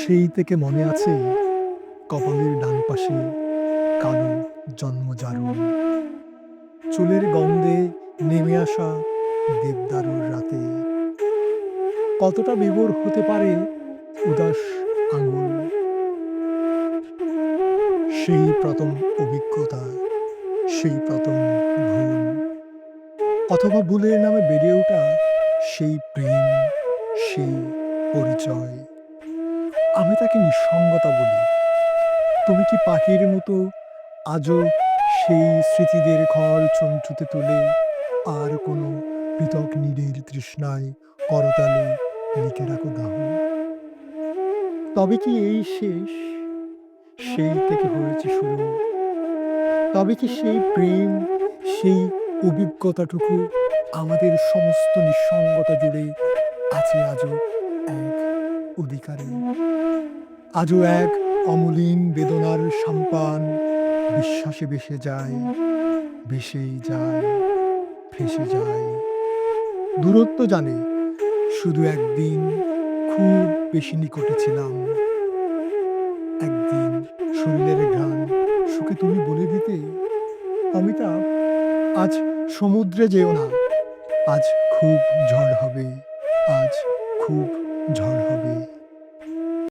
সেই থেকে মনে আছে কপালের ডান পাশে কালো জন্মজারুণ। চুলের গন্ধে নেমে আসা দেবদারুর রাতে। কতটা বিভোর হতে পারে উদাস আঙুল? সেই প্রথম অভিজ্ঞতা, সেই প্রথম ভুল অথবা ভুলের নামে বেড়ে ওঠা সেই প্রেম, সেই পরিচয়। আমি তাকে নিঃসঙ্গতা বলি। তুমি কি পাখির মতো আজও সেই স্মৃতিদের ঘর চঞ্চুতে তুলে, আর কোনো পৃথক নীড়ের তৃষ্ণায় করতালে লিখে রাখো দাহ? তবে কি এই শেষ? সেই থেকে হয়েছে শুরু। তবে কি সেই প্রেম, সেই অভিজ্ঞতাটুকু আমাদের সমস্ত নিঃসঙ্গতা জুড়ে আছে আজও? অধিকারে। আজও এক অমলিন বেদনার সম্পান বিশ্বাসে ভেসে যায় ভেসেই যায় ভেসে যায়। দূরত্ব জানে, শুধু একদিন খুব বেশি নিকটে ছিলাম। একদিন শরীরের ঘ্রাণ সুখে তুমি বলে দিতে, অমিতাভ, আজ সমুদ্রে যেও না, আজ খুব ঝড় হবে, আজ খুব ঝড়